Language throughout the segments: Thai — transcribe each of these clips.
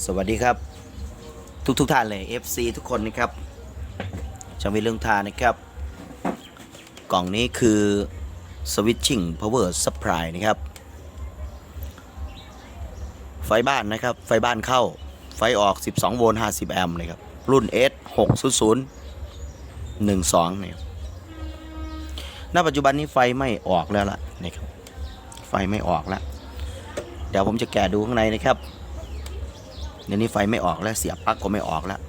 สวัสดีครับ ทุกทุกท่านเลย FC ทุกคนนะครับช่างวิเรื่องทานนะครับ กล่องนี้คือ Switching Power Supply นะครับ ไฟบ้านนะครับ ไฟบ้านเข้า ไฟออก 12 โวลต์ 50 แอมป์นะครับ รุ่น S 600 12เนี่ยณปัจจุบันนี้ไฟไม่ออกแล้วล่ะนะครับ ไฟไม่ออกแล้ว เดี๋ยวผมจะแกะดูข้างในนะครับ เดี๋ยวนี้ไฟไม่ออกแล้วเสียบปลั๊กก็ไม่ออกแล้ว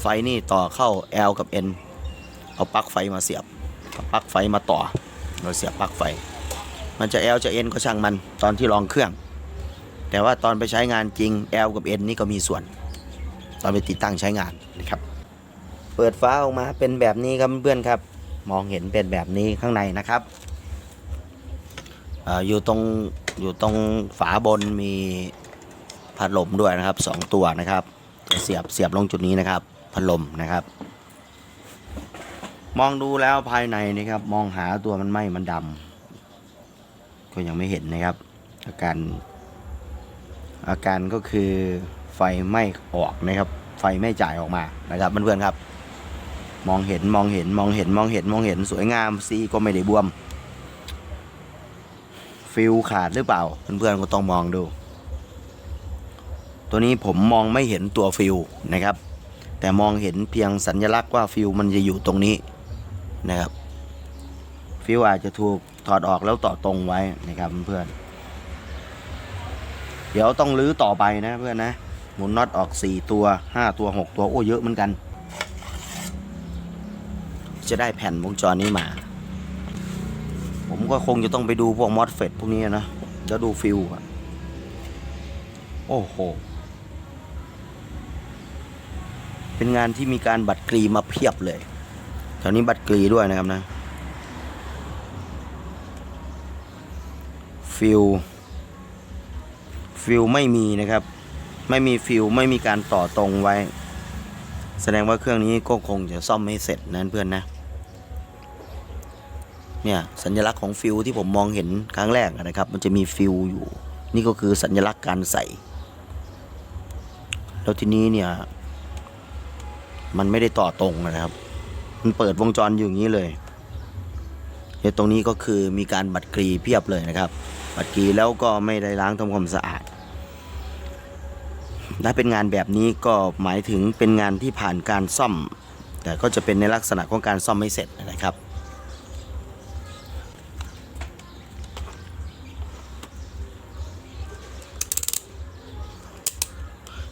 ไฟนี่ต่อเข้า L กับ N เอาปลั๊กไฟมาเสียบเอาปลั๊กไฟมาต่อ เราเสียบปลั๊กไฟ มันจะ L จะ N ก็ช่างมันตอนที่ลองเครื่อง แต่ว่าตอนไปใช้งานจริง L กับ N นี่ก็มีส่วน ตอนไปติดตั้งใช้งานนะครับ เปิดฟ้าออกมาเป็นแบบนี้ครับเพื่อนๆครับ มองเห็นเป็นแบบนี้ข้างในนะครับออยู่ตรงอยู่ตรงฝาบนมี พัดลมด้วยนะครับสองตัวนะครับ เสียบเสียบลงจุดนี้นะครับ พัดลมนะครับ มองดูแล้วภายในนะครับ มองหาตัวมันไหม้มันดำก็ยังไม่เห็นนะครับ อาการ อาการก็คือไฟไหม้ออกนะครับ ไฟไม่จ่ายออกมานะครับเพื่อนๆครับมองเห็นมองเห็นมองเห็นมองเห็นมองเห็นสวยงามซีก็ไม่ได้บวม ฟิลขาดหรือเปล่า เพื่อนๆก็ต้องมองดู ตัวนี้ผมมองไม่เห็นตัวฟิลนะครับ แต่มองเห็นเพียงสัญลักษณ์ว่าฟิลมันจะอยู่ตรงนี้นะครับ ฟิลอาจจะถูกถอดออกแล้วต่อตรงไว้นะครับเพื่อน เดี๋ยวต้องรื้อต่อไปนะเพื่อนนะ หมุนน็อตออก 4 ตัว 5 ตัว 6 ตัวโอ้เยอะเหมือนกัน จะได้แผ่นวงจรนี้มา ผมก็คงจะต้องไปดูพวกมอสเฟตพวกนี้นะ แล้วดูฟิลอะโอ้โห เป็นงานที่มีการบัตรกรีมาเพียบเลยแถวนี้บัตรกรีด้วยนะครับนะฟิลฟิลไม่มีนะครับ ไม่มีฟิลไม่มีการต่อตรงไว้ แสดงว่าเครื่องนี้ก็คงจะซ่อมไม่เสร็จนะเพื่อนนะเนี่ยสัญลักษณ์ของฟิลที่ผมมองเห็นครั้งแรกนะครับ มันจะมีฟิลอยู่ นี่ก็คือสัญลักษณ์การใส่ แล้วทีนี้เนี่ย มันไม่ได้ต่อตรงนะครับ มันเปิดวงจรอยู่อย่างนี้เลยเดี๋ยวตรงนี้ก็คือมีการบัดกรีเพียบเลยนะครับ บัดกรีแล้วก็ไม่ได้ล้างทำความสะอาดถ้าเป็นงานแบบนี้ก็หมายถึงเป็นงานที่ผ่านการซ่อม แต่ก็จะเป็นในลักษณะของการซ่อมไม่เสร็จนะครับ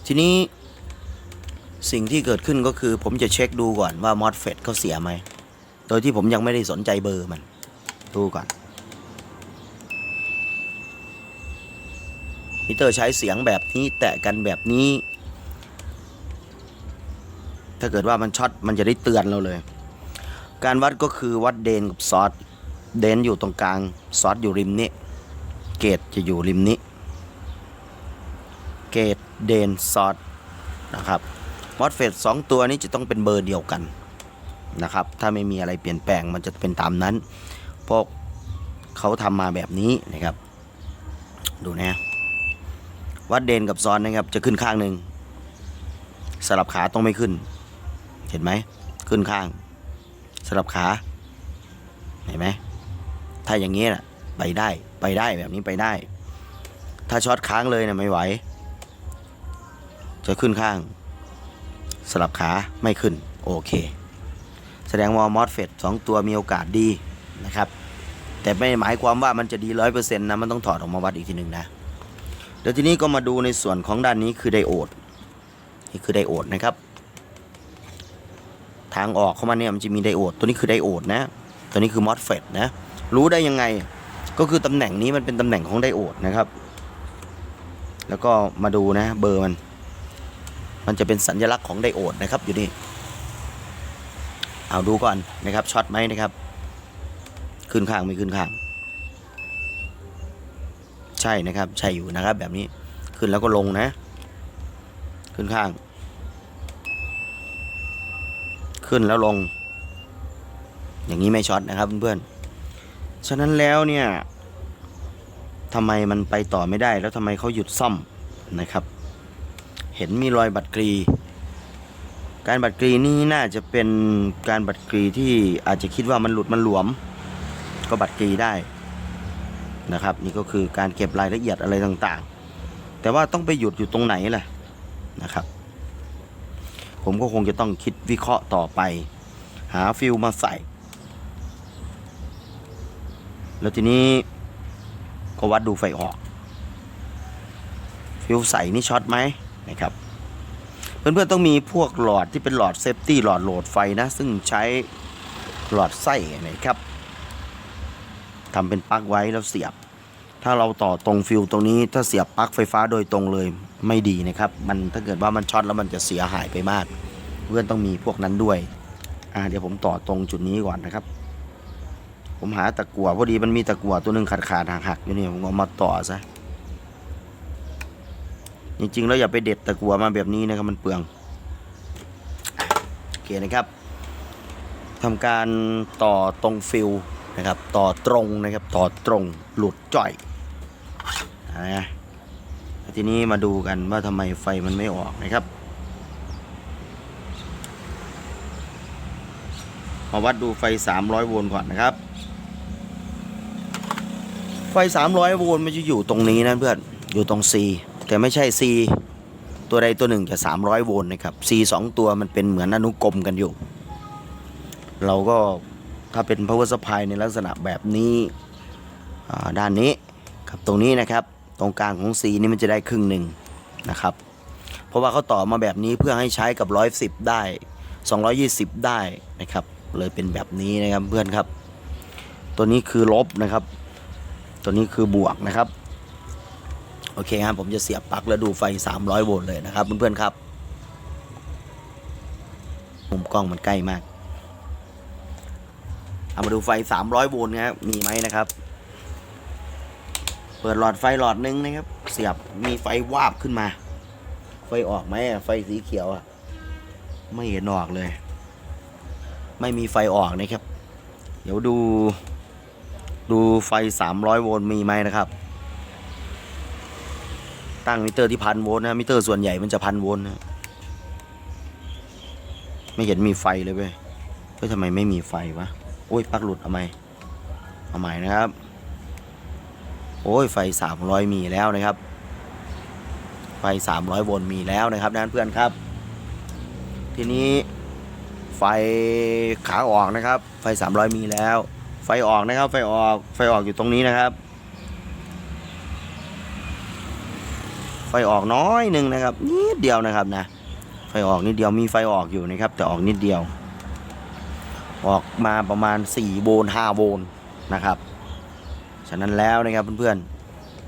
ทีนี้ สิ่งที่เกิดขึ้นก็คือผมจะเช็คดูก่อนว่ามอสเฟตเขาเสียไหม โดยที่ผมยังไม่ได้สนใจเบอร์มัน ดูก่อน มิเตอร์ใช้เสียงแบบนี้แตะกันแบบนี้ ถ้าเกิดว่ามันช็อตมันจะได้เตือนเราเลย การวัดก็คือวัดเดนกับซอสเดนอยู่ตรงกลางซอสอยู่ริมนี้ เกตจะอยู่ริมนี้ เกตเดนซอสนะครับ มอสเฟตสองตัวนี้จะต้องเป็นเบอร์เดียวกันนะครับ ถ้าไม่มีอะไรเปลี่ยนแปลงมันจะเป็นตามนั้นเพราะเขาทำมาแบบนี้นะครับ ดูนะวัดเดนกับซอนนะครับ จะขึ้นข้างหนึ่งสลับขาต้องไม่ขึ้น เห็นไหมขึ้นข้าง สลับขา เห็นไหมถ้าอย่างนี้นะไปได้ไปได้แบบนี้ไปได้ ถ้าช็อตค้างเลยนะไม่ไหว จะขึ้นข้าง สลับขาไม่ขึ้น โอเค แสดงว่ามอสเฟตสองตัวมีโอกาสดีนะครับ แต่ไม่หมายความว่ามันจะดีร้อยเปอร์เซ็นต์นะ มันต้องถอดออกมาวัดอีกทีหนึ่งนะ เดี๋ยวทีนี้ก็มาดูในส่วนของด้านนี้คือไดโอด นี่คือไดโอดนะครับ ทางออกเข้ามาเนี่ยมันจะมีไดโอด ตัวนี้คือไดโอดนะ ตัวนี้คือมอสเฟตนะ รู้ได้ยังไง ก็คือตำแหน่งนี้มันเป็นตำแหน่งของไดโอดนะครับ แล้วก็มาดูนะเบอร์มัน มันจะเป็นสัญลักษณ์ของไดโอดนะครับอยู่นี่เอาดูก่อนนะครับช็อตไหมนะครับ ขึ้นข้างไม่ขึ้นข้าง ใช่นะครับใช่อยู่นะครับ แบบนี้ขึ้นแล้วก็ลงนะ ขึ้นข้าง ขึ้นแล้วลง อย่างนี้ไม่ช็อตนะครับเพื่อนๆฉะนั้นแล้วเนี่ยทำไมมันไปต่อไม่ได้แล้วทำไมเขาหยุดซ่อมนะครับ หห็นมีรอยบัตรกรี การบัตรกรีนี่น่าจะเป็นการบัตรกรีที่อาจจะคิดว่ามันหลุดมันหลวม ก็บัตรกรีได้นะครับ นี่ก็คือการเก็บรายละเอียดอะไรต่างๆ แต่ว่าต้องไปหยุดอยู่ตรงไหนล่ะนะครับ ผมก็คงจะต้องคิดวิเคราะห์ต่อไป หาฟิลมาใส่ แล้วทีนี้ก็วัดดูไฟออก ฟิลใส่นี่ช็อตไหม นะครับ เพื่อนๆต้องมีพวกหลอดที่เป็นหลอดเซฟตี้หลอดโหลดไฟนะ ซึ่งใช้หลอดไส้นะครับทำเป็นปลั๊กไว้แล้วเสียบ ถ้าเราต่อตรงฟิลตรงนี้ถ้าเสียบปลั๊กไฟฟ้าโดยตรงเลยไม่ดีนะครับ มันถ้าเกิดว่ามันช็อตแล้วมันจะเสียหายไปมาก เพื่อนต้องมีพวกนั้นด้วยอ่าเดี๋ยวผมต่อตรงจุดนี้ก่อนนะครับ ผมหาตะกั่วพอดีมันมีตะกั่วตัวหนึ่งขาดขาดหักหักๆอยู่นี่ผมเอามาต่อซะ จริงๆแล้วอย่าไปเด็ดตะกั่วมาแบบนี้นะครับมันเปลืองโอเคนะครับทำการต่อตรงฟิลนะครับ ต่อตรงนะครับต่อตรงหลุดจ่อยนะแล้วทีนี้มาดูกันว่าทำไมไฟมันไม่ออกนะครับ มาวัดดูไฟ 300 โวลต์ก่อนนะครับ ไฟ 300 โวลต์มันจะอยู่ตรงนี้นะเพื่อน อยู่ตรง C แต่ไม่ใช่ C ตัวใดตัวหนึ่งจะ 300 โวลต์นะครับ C 2 ตัวมันเป็นเหมือนอนุกรมกันอยู่ เราก็ถ้าเป็น power supply ในลักษณะแบบนี้ด้านนี้กับตรงนี้นะครับ ตรงกลางของ C นี่มันจะได้ครึ่งหนึ่งนะครับ เพราะว่าเขาต่อมาแบบนี้เพื่อให้ใช้กับ 110 ได้ 220 ได้นะครับ เลยเป็นแบบนี้นะครับเพื่อนครับ ตัวนี้คือลบนะครับ ตัวนี้คือบวกนะครับ โอเคครับผมจะเสียบปลั๊กแล้วดูไฟ 300 โวลต์เลยนะครับ เพื่อนๆครับมุมกล้องมันใกล้มาก เอามาดูไฟ 300 โวลต์นะครับมีไหมนะครับ เปิดหลอดไฟหลอดหนึงนะครับ เสียบมีไฟวาบขึ้นมา ไฟออกไหมไฟสีเขียวอะไม่เห็นออกเลย ไม่มีไฟออกนะครับ เดี๋ยวดู ดูไฟ 300 โวลต์มีไหมนะครับ ตั้งมิเตอร์ที่พันโวลต์นะมิเตอร์ส่วนใหญ่มันจะพันโวลต์นะไม่เห็นมีไฟเลยเว้ยเฮ้ยทำไมไม่มีไฟวะโอ้ยปลั๊กหลุดเอาไหมเอาใหม่นะครับ โอ้ยไฟ 300 มีแล้วนะครับ ไฟ 300โวลต์มีแล้วนะครับนั่นเพื่อนครับ ทีนี้ไฟขาออกนะครับ ไฟ 300 มีแล้ว ไฟออกนะครับ ไฟออกไฟออกอยู่ตรงนี้นะครับ ไฟออกน้อยหนึ่งนะครับนิดเดียวนะครับนะ ไฟออกนิดเดียวมีไฟออกอยู่นะครับ แต่ออกนิดเดียว ออกมาประมาณ4โวลต์5โวลต์นะครับ ฉะนั้นแล้วนะครับเพื่อน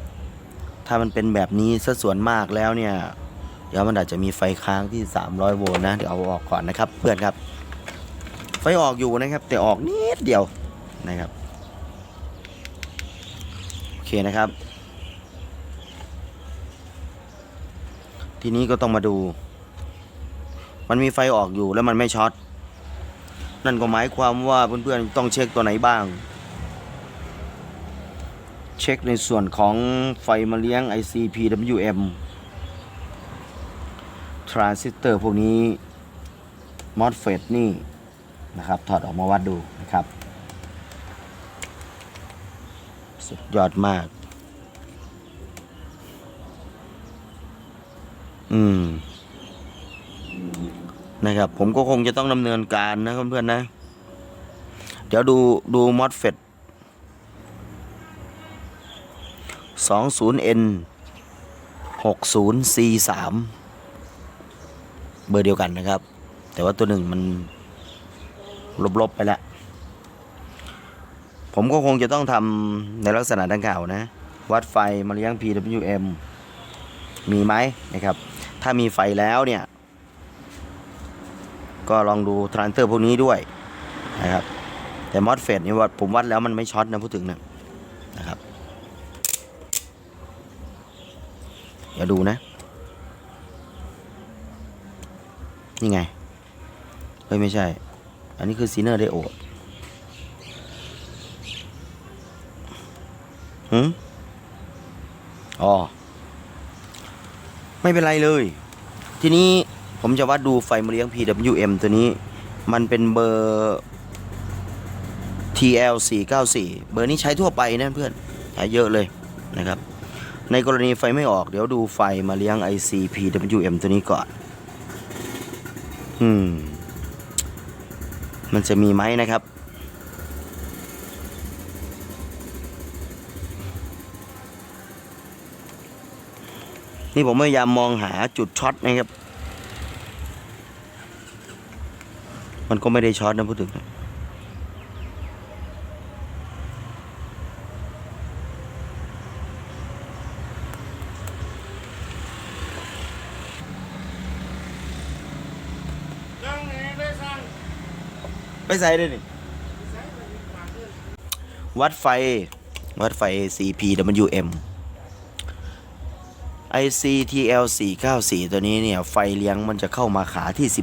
ๆ ถ้ามันเป็นแบบนี้ซะส่วนมากแล้วเนี่ย เดี๋ยวมันอาจจะมีไฟค้างที่ 300 โวลต์นะ เดี๋ยวเอาออกก่อนนะครับ เพื่อนครับ ไฟออกอยู่นะครับ แต่ออกนิดเดียวนะครับ โอเคนะครับ ทีนี้ก็ต้องมาดู มันมีไฟออกอยู่แล้วมันไม่ช็อต นั่นก็หมายความว่าเพื่อนๆต้องเช็คตัวไหนบ้าง เช็คในส่วนของไฟมาเลี้ยง IC PWM ทรานซิสเตอร์พวกนี้ MOSFET นี่นะครับ ถอดออกมาวัดดูนะครับ สุดยอดมาก อืม นะครับ ผมก็คงจะต้องดำเนินการนะเพื่อนๆนะ เดี๋ยวดูดู MOSFET 20N 60 C 3เบอร์เดียวกันนะครับ แต่ว่าตัวหนึ่งมันลบๆไปแล้ว ผมก็คงจะต้องทำในลักษณะดังกล่าวนะ วัดไฟมาเลี้ยง PWM มีไหมนะครับ ถ้ามีไฟแล้วเนี่ย ก็ลองดูทรานเตอร์พวกนี้ด้วยนะครับ แต่มอสเฟตนี่วัดผมวัดแล้วมันไม่ช็อตนะพูดถึงนะนะครับอย่าดูนะ นี่ไงเฮ้ยไม่ใช่ อันนี้คือซีเนอร์ไดโอดหืมอ๋อ ไม่เป็นไรเลย ทีนี้ผมจะวัดดูไฟมาเลี้ยง PWM ตัวนี้ มันเป็นเบอร์ TL 494 เบอร์นี้ใช้ทั่วไปนะเพื่อนใช้เยอะเลยนะครับ ในกรณีไฟไม่ออกเดี๋ยวดูไฟมาเลี้ยง IC PWM ตัวนี้ก่อน อืม มันจะมีไหมนะครับ นี่ผมพยายามมองหาจุดช็อตนะครับ มันก็ไม่ได้ช็อตนะพูดถึงนะยังไงได้สร้างไปใส่ได้นี่วัดไฟ วัดไฟ CPWM ICTL 494 ตัวนี้เนี่ย ไฟเลี้ยงมันจะเข้ามาขาที่ 12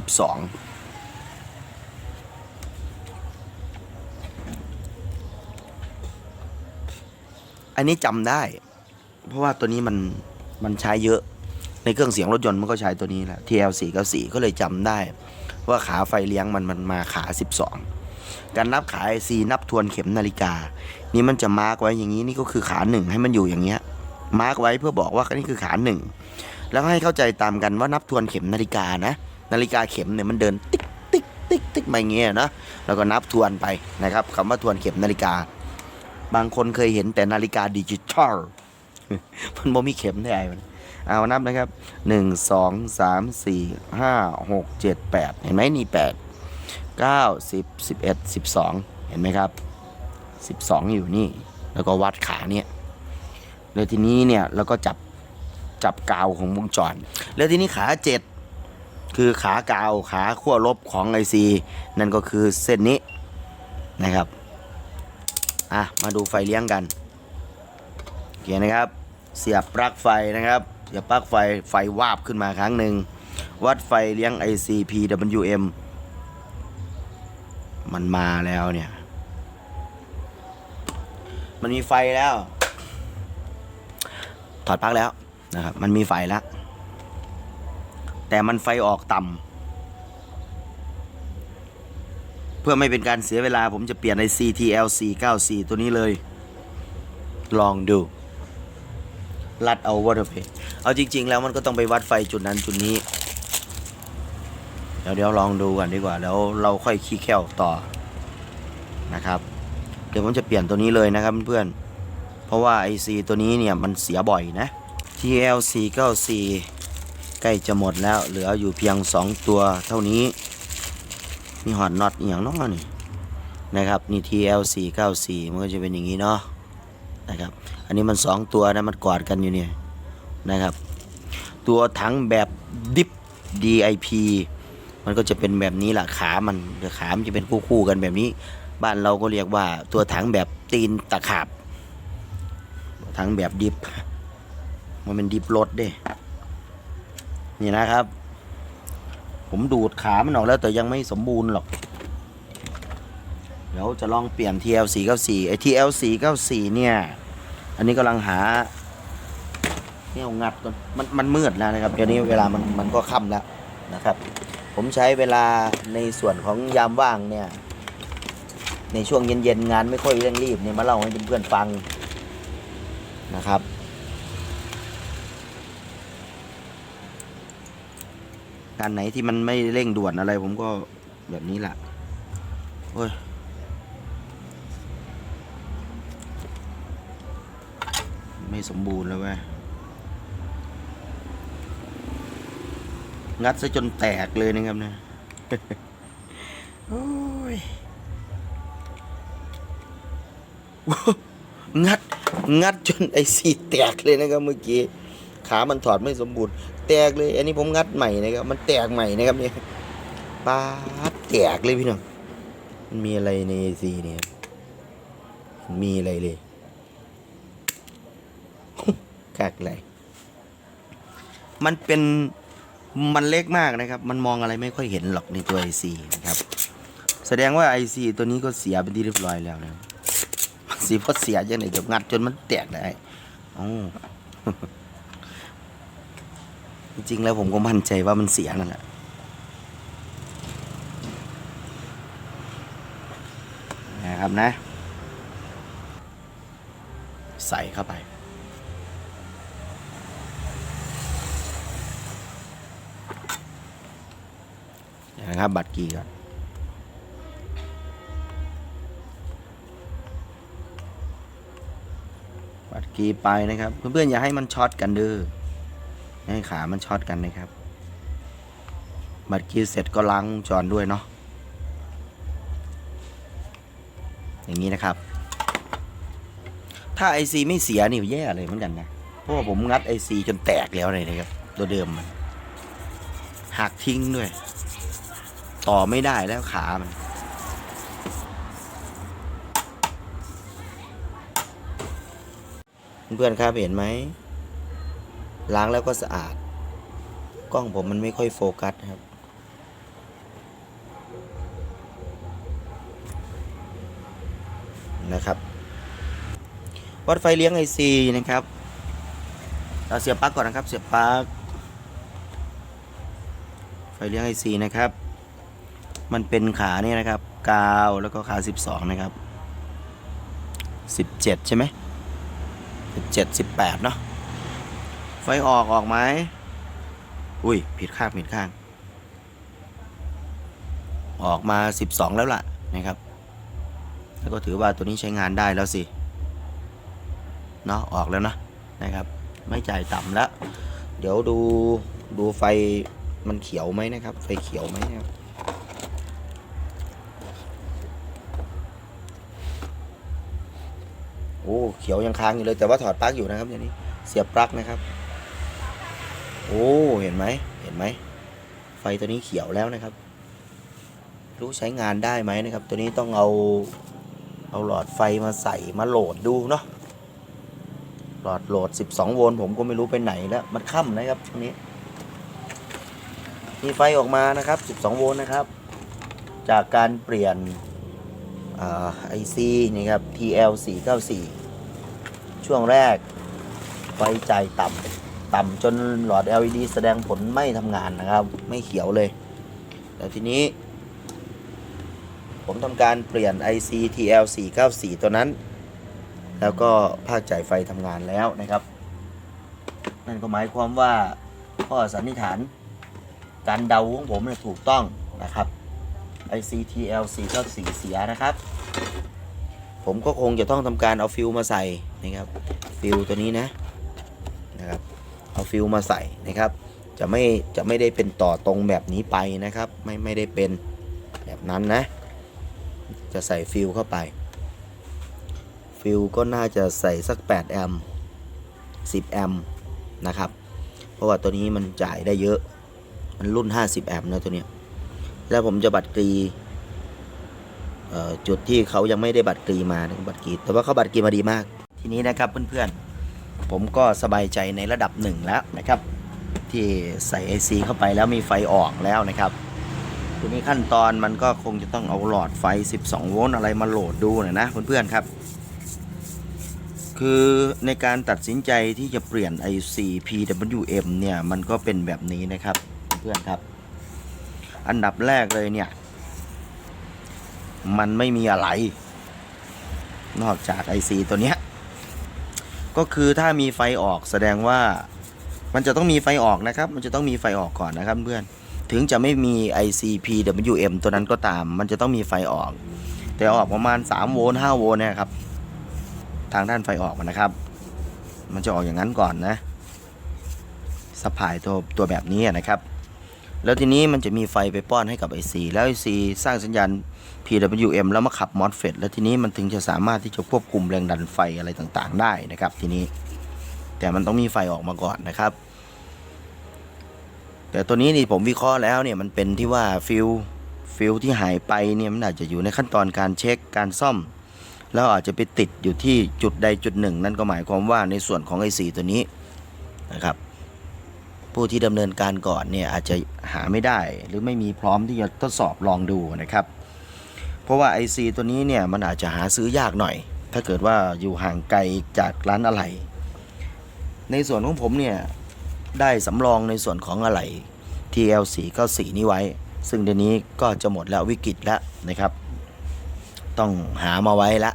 อันนี้จำได้ เพราะว่าตัวนี้มันมันใช้เยอะ ในเครื่องเสียงรถยนต์มันก็ใช้ตัวนี้แหละ TL 494ก็เลยจำได้ ว่าขาไฟเลี้ยงมันมันมาขา 12 การนับขา IC นับทวนเข็มนาฬิกา นี่มันจะมาร์กไว้อย่างนี้นี่ก็คือขาหนึ่งให้มันอยู่อย่างเงี้ย มาร์กไว้เพื่อบอกว่านี่คือขาหนึ่งแล้วให้เข้าใจตามกันว่านับทวนเข็มนาฬิกานะนาฬิกาเข็มเนี่ยมันเดินติ๊กติ๊กติ๊กติ๊กมาอย่างเงี้ยนะแล้วก็นับทวนไปนะครับคำว่าทวนเข็มนาฬิกา บางคนเคยเห็นแต่นาฬิกาดิจิทัลมันบ่มีเข็มได้ไมันเอานับนะครับหนึ่งสองสามสี่ห้าหกเจ็ดแปดเห็นไหมนี่แปดเก้าสิบสิบเอ็ดสิบสองเห็นไหมครับสิบสองอยู่นี่ แล้วก็วัดขาเนี่ย แล้วทีนี้เนี่ยเราก็จับจับกาวของวงจร แล้วทีนี้ขาเจ็ดคือขากาวขาขั้วลบของไอซีนั่นก็คือเส้นนี้นะครับอะมาดูไฟเลี้ยงกันโอเคนะครับ เสียบปลั๊กไฟนะครับ เสียบปลั๊กไฟไฟวาบขึ้นมาครั้งหนึ่งวัดไฟเลี้ยง IC PWM มันมาแล้วเนี่ย มันมีไฟแล้ว ถอดปลั๊กแล้วนะครับ มันมีไฟแล้ว แต่มันไฟออกต่ำเพื่อไม่เป็นการเสียเวลาผมจะเปลี่ยน IC TL 494ตัวนี้เลย ลองดูลัดเอาวอเตอร์เพเอาจริง ๆ แล้วมันก็ต้องไปวัดไฟจุดนั้นจุดนี้ เดี๋ยวเดี๋ยวลองดูกันดีกว่า แล้วเราค่อยขี้แค่วต่อนะครับ เดี๋ยวผมจะเปลี่ยนตัวนี้เลยนะครับเพื่อนๆ ราะว่า IC ตัวนี้เนี่ยมันเสียบ่อยนะ TL 494ใกล้จะหมดแล้ว เหลืออยู่เพียง 2 ตัวเท่านี้ มีหอดน็อตอย่างน้องนี่นะครับนี่ TL 494มันก็จะเป็นอย่างนี้เนาะนะครับ อันนี้มันสองตัวนะมันกอดกันอยู่เนี่ยนะครับ ตัวถังแบบดิฟ DIP มันก็จะเป็นแบบนี้แหละขามันขามันจะเป็นคู่ๆกันแบบนี้ บ้านเราก็เรียกว่าตัวถังแบบตีนตะขาบ ถังแบบดิฟมันเป็นดิฟรถเด้ นี่นะครับ ผมดูดขามันออกแล้วแต่ยังไม่สมบูรณ์หรอก เดี๋ยวจะลองเปลี่ยน TL 494 ไอ้ TL 494 เนี่ย อันนี้กำลังหาเนี่ยงัดก่อนมันมันมืดแล้วนะครับเดี๋ยวนี้เวลามันมันก็ค่ำแล้วนะครับ ผมใช้เวลาในส่วนของยามว่างเนี่ย ในช่วงเย็นๆงานไม่ค่อยเร่งรีบเนี่ยมาเล่าให้เพื่อนๆฟัง นะครับ การไหนที่มันไม่เร่งด่วนอะไรผมก็แบบนี้แหละโอ้ยไม่สมบูรณ์แล้วเว้ยงัดซะจนแตกเลยนะครับเนะโอ้ย งัด งัดจนไอซีแตกเลยนะครับเมื่อกี้ขามันถอดไม่สมบูรณ์ แตกเลย อันนี้ผมงัดใหม่นะครับ มันแตกใหม่นะครับเนี่ยป้าดแตกเลยพี่น้องมันมีอะไรในไอซีเนี่ยมีอะไรเลยกากเลยมันเป็นมันเล็กมากนะครับ มันมองอะไรไม่ค่อยเห็นหรอกในตัว IC นะครับ แสดงว่า IC ตัวนี้ก็เสียเป็นที่เรียบร้อยแล้วนะ สีพอเสียยังไงจะงัดจนมันแตกได้อ๋อจริงๆแล้วผมก็มั่นใจว่ามันเสียนั่นแหละนะครับนะ ใส่เข้าไปนะครับบัตรกีก่อน บัตรกีไปนะครับ เพื่อนๆอย่าให้มันช็อตกันเด้อให้ขามันช็อตกันนะครับ บัตรกีเสร็จก็ล้างวงจรด้วยเนาะอย่างนี้นะครับ ถ้า IC ไม่เสียนี่แย่เลยเหมือนกันนะเพราะว่าผมงัด IC จนแตกแล้วเลยนะครับ ตัวเดิมมันหักทิ้งด้วย ต่อไม่ได้แล้วขามัน เพื่อนๆครับเห็นไหมล้างแล้วก็สะอาด กล้องผมมันไม่ค่อยโฟกัสครับ นะครับ วัดไฟเลี้ยงไอซีนะครับ เราเสียบปลั๊กก่อนนะครับ เสียบปลั๊กไฟเลี้ยงไอซีนะครับ มันเป็นขาเนี่ยนะครับ กาวแล้วก็ขา 12 นะครับ 17 ใช่ไหม 17 18 เนาะไฟออกออกไหมอุ้ย ผิดข้างผิดข้าง ออกมา 12 แล้วล่ะนะครับ แล้วก็ถือว่าตัวนี้ใช้งานได้แล้วสิ เนาะออกแล้วนะนะครับ ไม่จ่ายต่ำแล้ว เดี๋ยวดูดูไฟมันเขียวไหมนะครับ ไฟเขียวไหมนะครับ โอ้เขียวยังค้างอยู่เลยแต่ว่าถอดปลั๊กอยู่นะครับเดี๋ยวนี้เสียบปลั๊กนะครับ โอ้เห็นไหมเห็นไหมไฟตัวนี้เขียวแล้วนะครับ รู้ใช้งานได้ไหมนะครับ ตัวนี้ต้องเอาเอาหลอดไฟมาใส่มาโหลดดูเนาะหลอดโหลด 12 โวลต์ผมก็ไม่รู้ไปไหนแล้วมันค่ำนะครับช่วงนี้มีไฟออกมานะครับ 12 โวลต์นะครับ จากการเปลี่ยน ไอซีนี่ครับ TL 494ช่วงแรก ไฟจ่ายต่ำต่ำจนหลอด LED แสดงผลไม่ทำงานนะครับ ไม่เขียวเลย แต่ทีนี้ ผมทำการเปลี่ยน IC TL 494ตัวนั้น แล้วก็ภาคจ่ายไฟทำงานแล้วนะครับ นั่นก็หมายความว่าข้อสันนิษฐานการเดาของผมเนี่ยถูกต้องนะครับ IC TL 494เสียนะครับ ผมก็คงจะต้องทำการเอาฟิลมาใส่นะครับ ฟิลตัวนี้นะนะครับ เอาฟิลมาใส่นะครับ จะไม่จะไม่ได้เป็นต่อตรงแบบนี้ไปนะครับ ไม่ไม่ได้เป็นแบบนั้นนะ จะใส่ฟิลเข้าไป ฟิลก็น่าจะใส่สัก 8 แอมป์10 แอมป์นะครับ เพราะว่าตัวนี้มันจ่ายได้เยอะ มันรุ่น 50 แอมป์นะตัวเนี้ย แล้วผมจะบัตรกรีจุดที่เขายังไม่ได้บัตรกรีมานบัตรกรีแต่ว่าเขาบัตรกรีมาดีมาก ทีนี้นะครับเพื่อนๆ ผมก็สบายใจในระดับหนึ่งแล้วนะครับ ที่ใส่ IC เข้าไปแล้วมีไฟออกแล้วนะครับทีนี้ขั้นตอนมันก็คงจะต้องเอาหลอดไฟ 12 โวลต์อะไรมาโหลดดูหน่อยนะเพื่อนๆครับ คือในการตัดสินใจที่จะเปลี่ยน IC PWM เนี่ยมันก็เป็นแบบนี้นะครับเพื่อนๆครับ อันดับแรกเลยเนี่ย มันไม่มีอะไร นอกจาก IC ตัวเนี้ย ก็คือถ้ามีไฟออกแสดงว่ามันจะต้องมีไฟออกนะครับ มันจะต้องมีไฟออกก่อนนะครับเพื่อน ถึงจะไม่มี ICPWM ตัวนั้นก็ตาม มันจะต้องมีไฟออก แต่ออกประมาณ 3 โวลต์ 5 โวลต์เนี่ยครับ ทางด้านไฟออกนนะครับ มันจะออกอย่างนั้นก่อนนะสปายตัวตัวแบบนี้นะครับ แล้วทีนี้มันจะมีไฟไปป้อนให้กับ IC แล้ว IC สร้างสัญญาณ PWM แล้วมาขับ MOSFET แล้วทีนี้มันถึงจะสามารถที่จะควบคุมแรงดันไฟอะไรต่างๆ ได้นะครับ ทีนี้ แต่มันต้องมีไฟออกมาก่อนนะครับ แต่ตัวนี้นี่ผมวิเคราะห์แล้วเนี่ยมันเป็นที่ว่าฟิลฟิลที่หายไปเนี่ยมันอาจจะอยู่ในขั้นตอนการเช็คการซ่อม แล้วอาจจะไปติดอยู่ที่จุดใดจุดหนึ่ง นั่นก็หมายความว่าในส่วนของไอซีตัวนี้นะครับ ผู้ที่ดำเนินการก่อนเนี่ยอาจจะหาไม่ได้ หรือไม่มีพร้อมที่จะทดสอบลองดูนะครับ เพราะว่า IC ตัวนี้เนี่ยมันอาจจะหาซื้อยากหน่อย ถ้าเกิดว่าอยู่ห่างไกลจากร้านอะไหล่ในส่วนของผมเนี่ยได้สำรองในส่วนของอะไหล่ TL4 94 นี้ไว้ ซึ่งเดี๋ยวนี้ก็จะหมดแล้ววิกฤตแล้วนะครับ ต้องหามาไว้แล้ว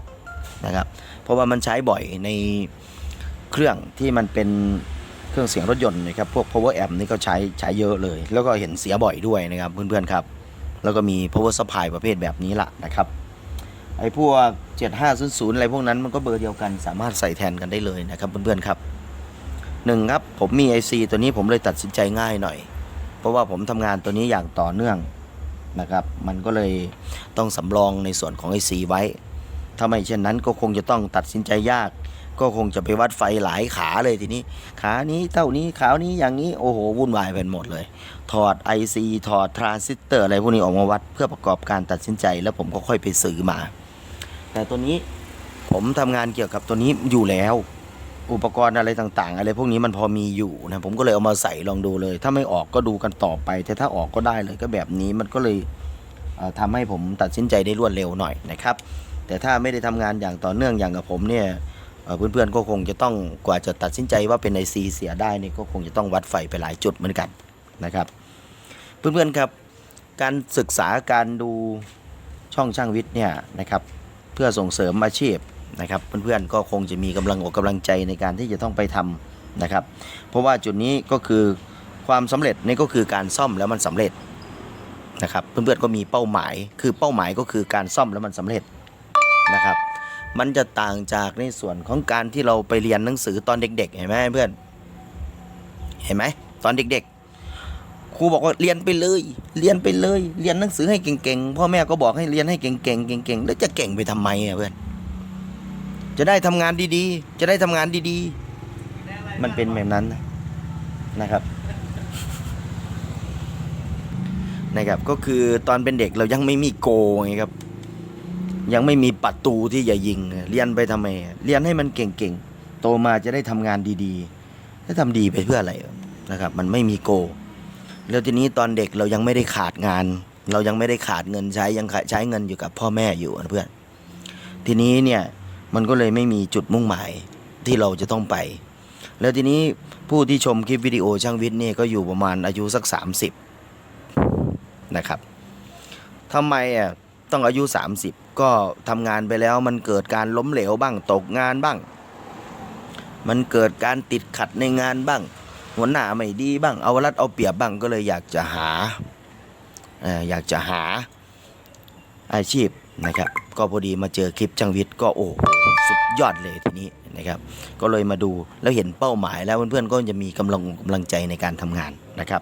นะครับ เพราะว่ามันใช้บ่อยในเครื่องที่มันเป็น เครื่องเสียงรถยนต์นะครับพวก power amp นี่ก็ใช้ใช้เยอะเลย แล้วก็เห็นเสียบ่อยด้วยนะครับเพื่อนๆครับ แล้วก็มี power supply ประเภทแบบนี้ละนะครับไอ้พวก 7500 อะไรพวกนั้นมันก็เบอร์เดียวกันสามารถใส่แทนกันได้เลยนะครับเพื่อนๆครับหนึ่งครับผมมี IC ตัวนี้ผมเลยตัดสินใจง่ายหน่อย เพราะว่าผมทำงานตัวนี้อย่างต่อเนื่องนะครับ มันก็เลยต้องสำรองในส่วนของ IC ไว้ ถ้าไม่เช่นนั้นก็คงจะต้องตัดสินใจยาก ก็คงจะไปวัดไฟหลายขาเลยทีนี้ ขานี้เท่านี้ขานี้อย่างนี้โอ้โหวุ่นวายเป็นหมดเลย ถอด IC ถอดทรานซิสเตอร์อะไรพวกนี้ออกมาวัดเพื่อประกอบการตัดสินใจ แล้วผมก็ค่อยไปซื้อมา แต่ตัวนี้ผมทำงานเกี่ยวกับตัวนี้อยู่แล้ว อุปกรณ์อะไรต่างๆ อะไรพวกนี้มันพอมีอยู่นะผมก็เลยเอามาใส่ลองดูเลย ถ้าไม่ออกก็ดูกันต่อไป แต่ถ้าออกก็ได้เลยก็แบบนี้มันก็เลยเอ่อทำให้ผมตัดสินใจได้รวดเร็วหน่อยนะครับ แต่ถ้าไม่ได้ทำงานอย่างต่อเนื่องอย่างกับผมเนี่ย เพื่อนๆก็คงจะต้องกว่าจะตัดสินใจว่าเป็นไอซีเสียได้นี่ก็คงจะต้องวัดไฟไปหลายจุดเหมือนกันนะครับ เพื่อนๆครับการศึกษาการดูช่องช่างวิทย์เนี่ยนะครับเพื่อส่งเสริมอาชีพนะครับ เพื่อนๆก็คงจะมีกำลังอกกำลังใจในการที่จะต้องไปทำนะครับ เพราะว่าจุดนี้ก็คือความสำเร็จนี่ก็คือการซ่อมแล้วมันสำเร็จนะครับ เพื่อนๆก็มีเป้าหมาย คือเป้าหมายก็คือการซ่อมแล้วมันสำเร็จนะครับ มันจะต่างจากในส่วนของการที่เราไปเรียนหนังสือตอนเด็ก ๆ เห็นไหมเพื่อน เห็นไหมตอนเด็ก ๆ ครูบอกว่าเรียนไปเลย เรียนไปเลย เรียนหนังสือให้เก่งๆพ่อแม่ก็บอกให้เรียนให้เก่งๆเก่งๆแล้วจะเก่งไปทำไมอะเพื่อน จะได้ทำงานดีๆ จะได้ทำงานดีๆ มันเป็นแบบนั้นนะนะครับนะครับก็คือตอนเป็นเด็กเรายังไม่มีโกไงครับ ยังไม่มีประตูที่จะยิง เรียนไปทำไม เรียนให้มันเก่งๆ โตมาจะได้ทำงานดีๆแล้วทำดีไปเพื่ออะไรนะครับ มันไม่มีโก แล้วทีนี้ตอนเด็กเรายังไม่ได้ขาดงาน เรายังไม่ได้ขาดเงินใช้ยังใช้เงินอยู่กับพ่อแม่อยู่นะเพื่อน ทีนี้เนี่ยมันก็เลยไม่มีจุดมุ่งหมายที่เราจะต้องไป แล้วทีนี้ผู้ที่ชมคลิปวิดีโอช่างวิทย์เนี่ยก็อยู่ประมาณอายุสัก 30 นะครับทำไมอะ ต้องอายุ 30 ก็ทำงานไปแล้วมันเกิดการล้มเหลวบ้างตกงานบ้าง มันเกิดการติดขัดในงานบ้าง หัวหน้าไม่ดีบ้างเอารัดเอาเปรียบบ้างก็เลยอยากจะหาอยากจะหาอาชีพนะครับ ก็พอดีมาเจอคลิปจังวิทย์ก็โอ้สุดยอดเลยทีนี้ นะครับก็เลยมาดูแล้วเห็นเป้าหมายแล้วเพื่อนๆก็จะมีกำลังกำลังใจในการทำงานนะครับ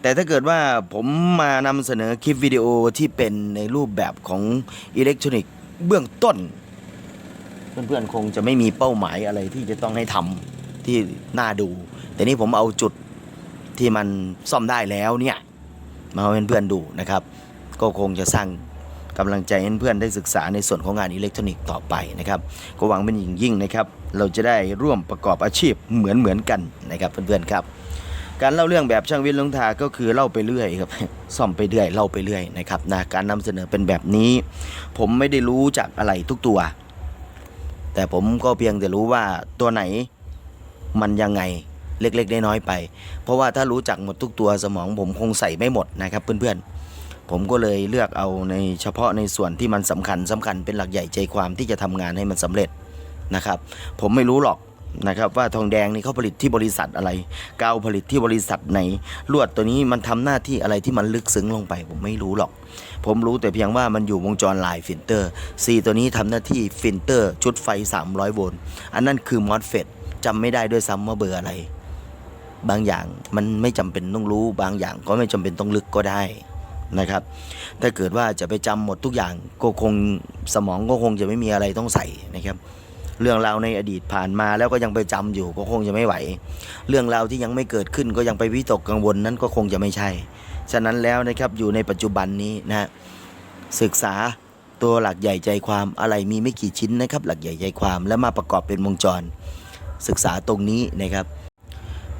แต่ถ้าเกิดว่าผมมานำเสนอคลิปวิดีโอที่เป็นในรูปแบบของอิเล็กทรอนิกส์เบื้องต้น เพื่อนๆคงจะไม่มีเป้าหมายอะไรที่จะต้องให้ทำที่น่าดู แต่นี่ผมเอาจุดที่มันซ่อมได้แล้วเนี่ยมาให้เพื่อนๆดูนะครับ ก็คงจะสร้าง กำลังใจให้เพื่อนได้ศึกษาในส่วนของงานอิเล็กทรอนิกส์ต่อไปนะครับก็หวังเป็นอย่างยิ่งนะครับ เราจะได้ร่วมประกอบอาชีพเหมือนเหมือนๆกันนะครับเพื่อนๆครับ การเล่าเรื่องแบบช่างวิทย์ลงทาก็คือเล่าไปเรื่อยครับซ่อมไปเรื่อยเล่าไปเรื่อยนะครับนะการนำเสนอเป็นแบบนี้ ผมไม่ได้รู้จากอะไรทุกตัว แต่ผมก็เพียงแต่รู้ว่าตัวไหนมันยังไงเล็กๆน้อยๆไป เพราะว่าถ้ารู้จักหมดทุกตัวสมองผมคงใส่ไม่หมดนะครับเพื่อนๆ ผมก็เลยเลือกเอาในเฉพาะในส่วนที่มันสำคัญสำคัญเป็นหลักใหญ่ใจความที่จะทำงานให้มันสำเร็จนะครับ ผมไม่รู้หรอกนะครับว่าทองแดงนี่เขาผลิตที่บริษัทอะไรกาวผลิตที่บริษัทไหน ลวดตัวนี้มันทำหน้าที่อะไรที่มันลึกซึ้งลงไป ผมไม่รู้หรอก ผมรู้แต่เพียงว่ามันอยู่วงจรลายฟิลเตอร์ C ตัวนี้ทำหน้าที่ฟิลเตอร์ ชุดไฟ 300 โวลต์อันนั้นคือมอสเฟตจำไม่ได้ด้วยซ้ำว่าเบอร์อะไร บางอย่างมันไม่จำเป็นต้องรู้ บางอย่างก็ไม่จำเป็นต้องลึกก็ได้ นะครับ ถ้าเกิดว่าจะไปจำหมดทุกอย่างก็คงสมองก็คงจะไม่มีอะไรต้องใส่นะครับ เรื่องราวในอดีตผ่านมาแล้วก็ยังไปจำอยู่ก็คงจะไม่ไหว เรื่องราวที่ยังไม่เกิดขึ้นก็ยังไปวิตกกังวลนั้นก็คงจะไม่ใช่ ฉะนั้นแล้วนะครับอยู่ในปัจจุบันนี้นะศึกษาตัวหลักใหญ่ใจความอะไรมีไม่กี่ชิ้นนะครับ หลักใหญ่ใจความแล้วมาประกอบเป็นวงจร ศึกษาตรงนี้นะครับ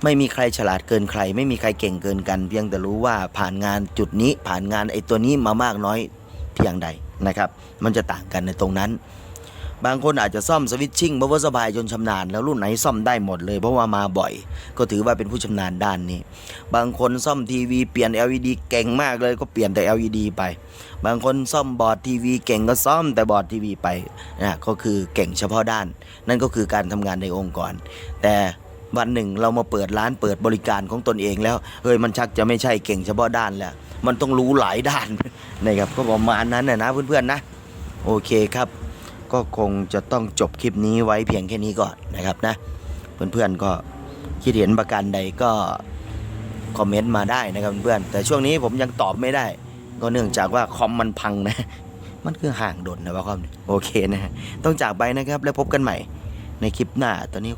ไม่มีใครฉลาดเกินใคร ไม่มีใครเก่งเกินกัน เพียงแต่รู้ว่าผ่านงานจุดนี้ผ่านงานไอ้ตัวนี้มามากน้อยเพียงใดนะครับ มันจะต่างกันในตรงนั้น บางคนอาจจะซ่อมสวิตชิ่งบัฟเฟอร์สบายจนชำนาญแล้วรุ่นไหนซ่อมได้หมดเลยเพราะว่ามาบ่อย ก็ถือว่าเป็นผู้ชำนาญด้านนี้ บางคนซ่อมทีวีเปลี่ยน LED เก่งมากเลยก็เปลี่ยนแต่ LED ไป บางคนซ่อมบอร์ดทีวีเก่งก็ซ่อมแต่บอร์ดทีวีไปนะก็คือเก่งเฉพาะด้าน นั่นก็คือการทำงานในองค์กร แต่ วันหนึ่งเรามาเปิดร้านเปิดบริการของตนเองแล้วเฮ้ยมันชักจะไม่ใช่เก่งเฉพาะด้านแล้วมันต้องรู้หลายด้านนะครับก็ประมาณนั้นนะนะเพื่อนๆนะโอเคครับ ก็คงจะต้องจบคลิปนี้ไว้เพียงแค่นี้ก่อนนะครับนะ เพื่อนๆก็คิดเห็นประการใดก็คอมเมนต์มาได้นะครับเพื่อนๆแต่ช่วงนี้ผมยังตอบไม่ได้ ก็เนื่องจากว่าคอมมันพังนะ มันคือห่างโดนนะว่าคอมโอเคนะฮะต้องจากไปนะครับแล้วพบกันใหม่ในคลิปหน้าตอนนี้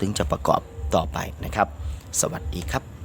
ถึงจะประกอบ ต่อไปนะครับ สวัสดีครับ